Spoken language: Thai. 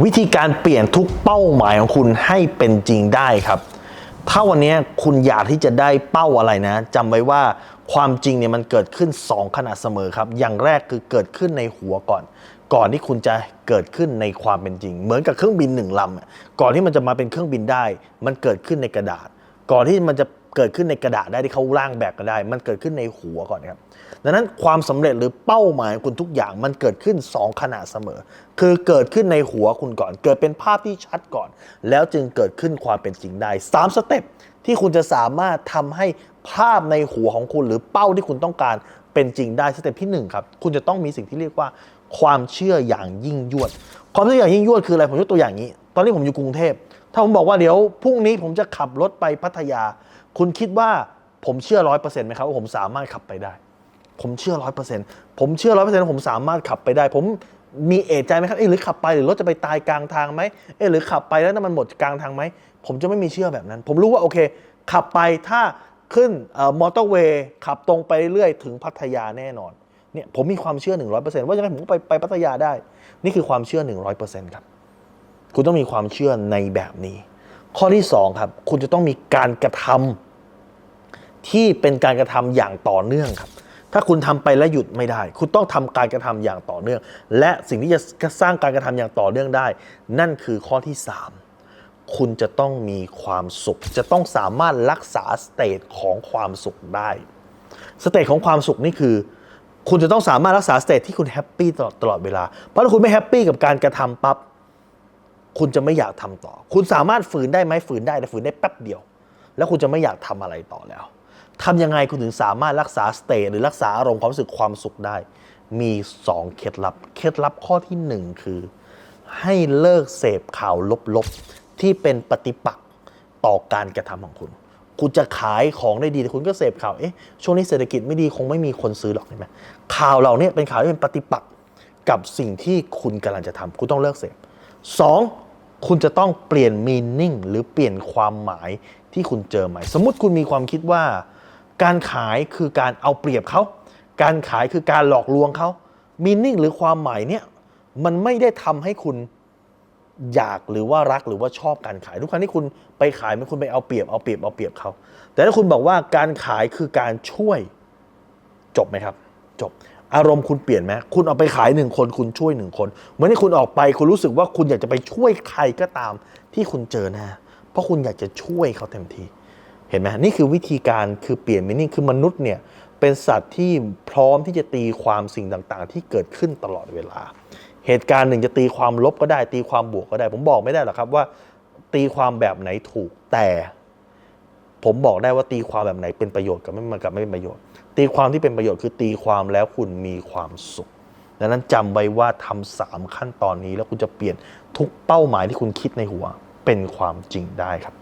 วิธีการเปลี่ยนทุกเป้าหมายของคุณให้เป็นจริงได้ครับ ถ้าวันนี้คุณอยากที่จะได้เป้าอะไรนะจำไว้ว่าความจริงเนี่ยมันเกิดขึ้น 2 ขณะเสมอครับ อย่างแรกคือเกิดขึ้นในหัวก่อน ก่อนที่คุณจะเกิดขึ้นในความเป็นจริง เหมือนกับเครื่องบินหนึ่งลำก่อนที่มันจะมาเป็นเครื่องบินได้ มันเกิดขึ้นในกระดาษ ก่อนที่มันจะ เกิดขึ้นในกระดาษได้ที่เขาร่างแบบกันได้ มันเกิดขึ้นในหัวก่อนครับ ดังนั้นความสำเร็จหรือเป้าหมายคุณทุกอย่างมันเกิดขึ้น 2 ขณะเสมอ คือเกิดขึ้นในหัวคุณก่อน เกิดเป็นภาพที่ชัดก่อน แล้วจึงเกิดขึ้นความเป็นจริงได้ 3 สเต็ปที่คุณจะสามารถทำให้ภาพในหัวของคุณ หรือเป้าที่คุณต้องการเป็นจริงได้สเต็ปที่หนึ่งครับคุณจะต้องมีสิ่งที่เรียกว่า ความเชื่ออย่างยิ่งยวด ความเชื่ออย่างยิ่งยวดคืออะไรผมยกตัวอย่างนี้ ตอนนี้ผมอยู่กรุงเทพถ้าผมบอกว่าเดี๋ยวพรุ่งนี้ผมจะขับรถไปพัทยา คุณคิดว่าผมเชื่อร้อยเปอร์เซ็นต์ไหมครับว่าผมสามารถขับไปได้ ผมเชื่อร้อยเปอร์เซ็นต์ผมเชื่อร้อยเปอร์เซ็นต์ผมสามารถขับไปได้ ผมมีเอะใจไหมครับ เอ๊ะหรือขับไปหรือรถจะไปตายกลางทางไหมเอ๊ะหรือขับไปแล้วน้ำมันหมดกลางทางไหม ผมจะไม่มีเชื่อแบบนั้น ผมรู้ว่าโอเค ขับไปถ้าขึ้นมอเตอร์เวย์ขับตรงไปเรื่อยถึงพัทยาแน่นอน เนี่ยผมมีความเชื่อ 100%ว่ายังไงผมก็ไปไปพัทยาได้ นี่คือความเชื่อ 100%ครับ คุณต้องมีความเชื่อในแบบนี้ ข้อที่สองครับคุณจะต้องมีการกระทำที่เป็นการกระทำอย่างต่อเนื่องครับ ถ้าคุณทำไปแล้วหยุดไม่ได้ คุณต้องทำการกระทำอย่างต่อเนื่อง และสิ่งที่จะสร้างการกระทำอย่างต่อเนื่องได้ นั่นคือข้อที่สามคุณจะต้องมีความสุข จะต้องสามารถรักษาสเตทของความสุขได้สเตทของความสุขนี่คือคุณจะต้องสามารถรักษาสเตทที่คุณแฮปปี้ตลอดตลอดเวลา เพราะถ้าคุณไม่แฮปปี้กับการกระทำปั๊บ คุณจะไม่อยากทำต่อ คุณสามารถฝืนได้ไหมฝืนได้แต่ฝืนได้แป๊บเดียว แล้วคุณจะไม่อยากทำอะไรต่อแล้วทำยังไงคุณถึงสามารถรักษาสเตทหรือรักษาอารมณ์ความรู้สึกความสุขได้ มี 2 เคล็ดลับ เคล็ดลับข้อที่ 1 คือ ให้เลิกเสพข่าวลบๆ ที่เป็นปฏิปักษ์ต่อการกระทำของคุณ คุณจะขายของได้ดีแต่คุณก็เสพข่าว เอ๊ะ ช่วงนี้เศรษฐกิจไม่ดีคงไม่มีคนซื้อหรอกเห็นไหมข่าวเหล่านี้เป็นข่าวที่เป็นปฏิปักษ์กับสิ่งที่คุณกำลังจะทำคุณต้องเลิกเสพสอง คุณจะต้องเปลี่ยนมีนิ่งหรือเปลี่ยนความหมายที่คุณเจอใหม่ สมมติคุณมีความคิดว่า การขายคือการเอาเปรียบเขา การขายคือการหลอกลวงเขามีนิ่งหรือความหมายเนี่ยมันไม่ได้ทำให้คุณอยากหรือว่ารักหรือว่าชอบการขายทุกครั้งที่คุณไปขายมันคุณไปเอาเปรียบเอาเปรียบเอาเปรียบเขา แต่ถ้าคุณบอกว่าการขายคือการช่วยจบไหมครับ จบ อารมณ์คุณเปลี่ยนไหมคุณเอาไปขายหนึ่งคน คุณช่วยหนึ่งคน เหมือนที่คุณออกไป คุณรู้สึกว่าคุณอยากจะไปช่วยใครก็ตามที่คุณเจอหน้า เพราะคุณอยากจะช่วยเขาเต็มทีเห็นไหมนี่คือวิธีการคือเปลี่ยนมินิ่งคือมนุษย์เนี่ยเป็นสัตว์ที่พร้อมที่จะตีความสิ่งต่างๆ ที่เกิดขึ้นตลอดเวลา เหตุการณ์หนึ่งจะตีความลบก็ได้ ตีความบวกก็ได้ ผมบอกไม่ได้หรอกครับว่า ตีความแบบไหนถูกแต่ ผมบอกได้ว่าตีความแบบไหนเป็นประโยชน์กับไม่กับไม่เป็นประโยชน์ ตีความที่เป็นประโยชน์คือตีความแล้วคุณมีความสุขดังนั้นจำไว้ว่าทำสามขั้นตอนนี้แล้วคุณจะเปลี่ยนทุกเป้าหมายที่คุณคิดในหัวเป็นความจริงได้ครับ